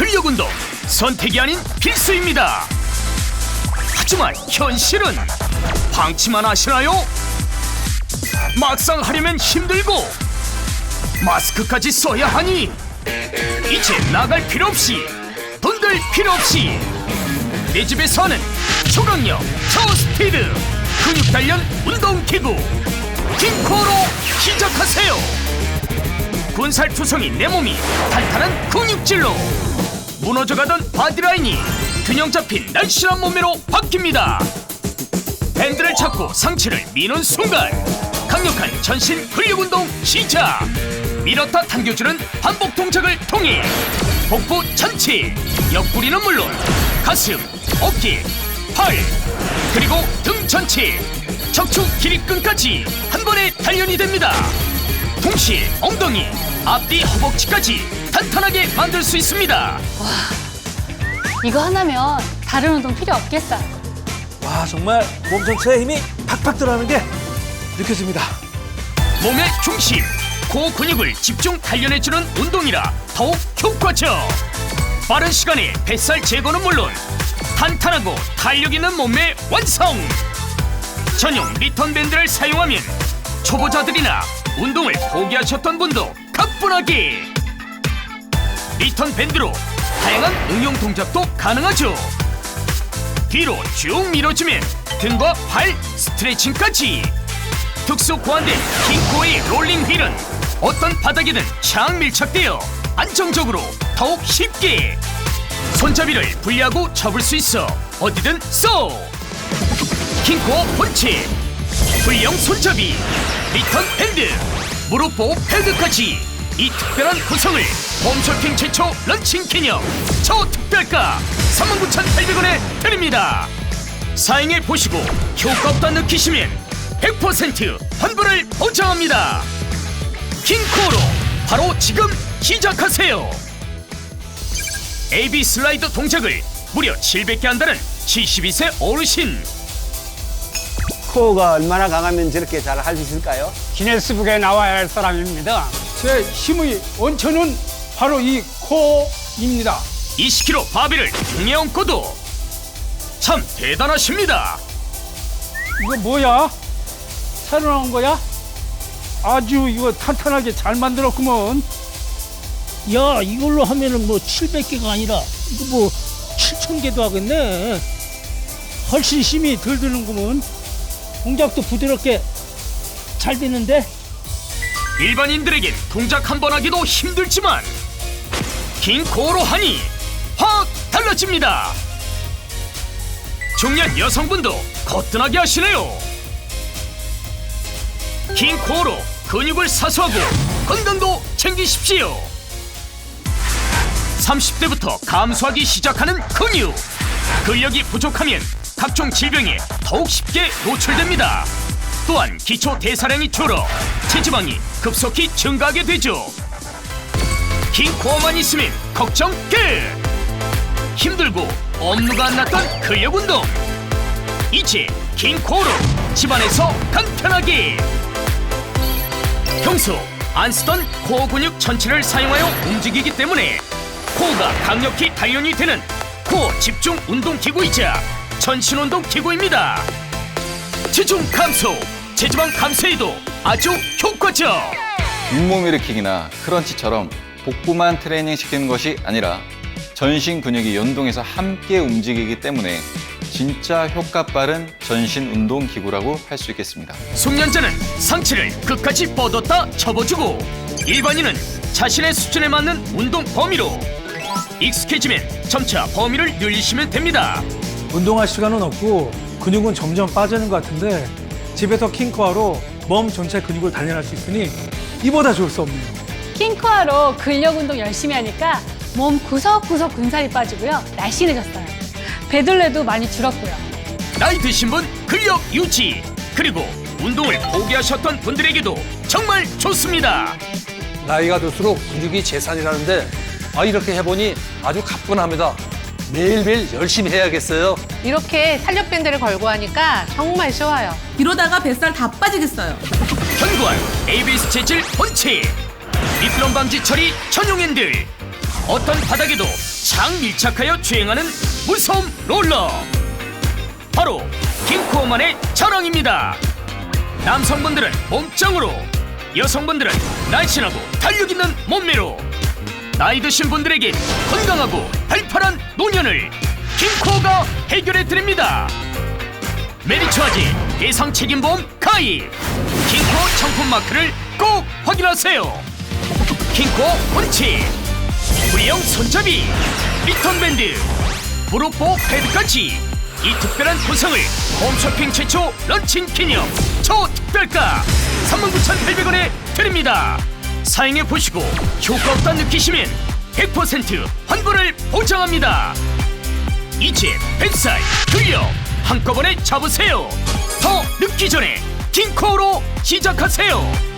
근력 운동 선택이 아닌 필수입니다. 하지만 현실은 방치만 하시나요? 막상 하려면 힘들고 마스크까지 써야 하니 이제 나갈 필요 없이 돈 들 필요 없이 내 집에서 하는 초강력 초스피드 근육 단련 운동기구 킹코로 시작하세요 군살 투성이 내 몸이 탄탄한 근육질로 무너져가던 바디라인이 균형 잡힌 날씬한 몸매로 바뀝니다. 밴드를 잡고 상체를 미는 순간 강력한 전신 근력 운동 시작. 밀었다 당겨주는 반복 동작을 통해 복부 전체 옆구리는 물론 가슴 어깨 팔 그리고 등 전체 척추 길이끈까지 한 번에 단련이 됩니다 동시에 엉덩이 앞뒤 허벅지까지 탄탄하게 만들 수 있습니다 이거 하나면 다른 운동 필요 없겠어요. 와 정말 몸 전체에 힘이 팍팍 들어가는 게 느껴집니다. 몸의 중심, 코 근육을 집중 단련해주는 운동이라 더욱 효과적. 빠른 시간에 뱃살 제거는 물론 탄탄하고 탄력 있는 몸매 완성. 전용 리턴 밴드를 사용하면 초보자들이나 운동을 포기하셨던 분도 가뿐하게 리턴 밴드로 다양한 응용 동작도 가능하죠. 뒤로 쭉 밀어주면 등과 발 스트레칭까지. 특수 고안된 킹코의 롤링 휠은 어떤 바닥이든 잘 밀착되어 안정적으로 더욱 쉽게 손잡이를 분리하고 접을 수 있어 어디든 쏘 킹코 본체 불량 손잡이 리턴 밴드 무릎 보호 패드까지 이 특별한 구성을 홈쇼핑 최초 런칭 기념 초특별가 39,800원에 드립니다 사용해 보시고 효과 없다 느끼시면 100% 환불을 보장합니다. 킹코로 바로 지금 시작하세요. AB 슬라이드 동작을 무려 700개 한다는 72세 어르신. 코어가 얼마나 강하면 저렇게 잘 할 수 있을까요? 기네스북에 나와야 할 사람입니다. 제 힘의 원천은 바로 이 코입니다. 20kg 바비를 등에 얹고도 참 대단하십니다. 이거 뭐야? 새로 나온 거야? 아주 이거 탄탄하게 잘 만들었구먼. 야 이걸로 하면은 뭐 700개가 아니라 이거 뭐 7,000개도 하겠네 훨씬 힘이 덜 드는구먼 동작도 부드럽게 잘 되는데 일반인들에겐 동작 한 번 하기도 힘들지만 킹코어로 하니 확 달라집니다. 중년 여성분도 거뜬하게 하시네요. 킹코어로 근육을 사수하고 건강도 챙기십시오. 30대부터 감소하기 시작하는 근육. 근력이 부족하면 각종 질병에 더욱 쉽게 노출됩니다. 또한 기초 대사량이 줄어 체지방이 급속히 증가하게 되죠. 킹코어만 있으면 걱정 끝! 힘들고 업무가 안 났던 근력 운동 이제 킹코어로 집안에서 간편하게 평소 안 쓰던 코어 근육 전체를 사용하여 움직이기 때문에 코어가 강력히 단련이 되는 코어 집중 운동 기구이자 전신 운동 기구입니다. 체중 감소, 체지방 감소에도 아주 효과적. 윗몸 일으키기나 크런치처럼 복부만 트레이닝 시키는 것이 아니라 전신 근육이 연동해서 함께 움직이기 때문에 진짜 효과 빠른 전신 운동 기구라고 할 수 있겠습니다. 숙련자는 상체를 끝까지 뻗었다 접어주고 일반인은 자신의 수준에 맞는 운동 범위로 익숙해지면 점차 범위를 늘리시면 됩니다. 운동할 시간은 없고 근육은 점점 빠지는 것 같은데 집에서 킹코어로 몸 전체 근육을 단련할 수 있으니 이보다 좋을 수 없네요. 킹코어로 근력 운동 열심히 하니까 몸 구석구석 근살이 빠지고요. 날씬해졌어요. 배둘레도 많이 줄었고요. 나이 드신 분 근력 유지 그리고 운동을 포기하셨던 분들에게도 정말 좋습니다. 나이가 들수록 근육이 재산이라는데 아 이렇게 해보니 아주 가뿐합니다. 매일매일 열심히 해야겠어요. 이렇게 탄력 밴드를 걸고 하니까 정말 쉬워요. 이러다가 뱃살 다 빠지겠어요. 현관 ABS 재질 본체 미끄럼 방지 처리 전용 핸들 어떤 바닥에도 장 밀착하여 주행하는 무서움 롤러 바로 킹코어만의 자랑입니다 남성분들은 몸짱으로 여성분들은 날씬하고 탄력 있는 몸매로 나이 드신 분들에게 건강하고 팔팔한 노년을 킹코어가 해결해 드립니다. 메리츠와지 대상 책임보험 가입. 킹코어 정품 마크를 꼭 확인하세요. 킹코어 펀치. V형 손잡이 리턴 밴드 무릎보호 패드까지 이 특별한 구성을 홈쇼핑 최초 런칭 기념 초특별가 39,800원에 드립니다 사용해 보시고 효과 없다 느끼시면 100% 환불을 보장합니다. 이제 뱃살 근력 한꺼번에 잡으세요. 더 늦기 전에 킹코어로 시작하세요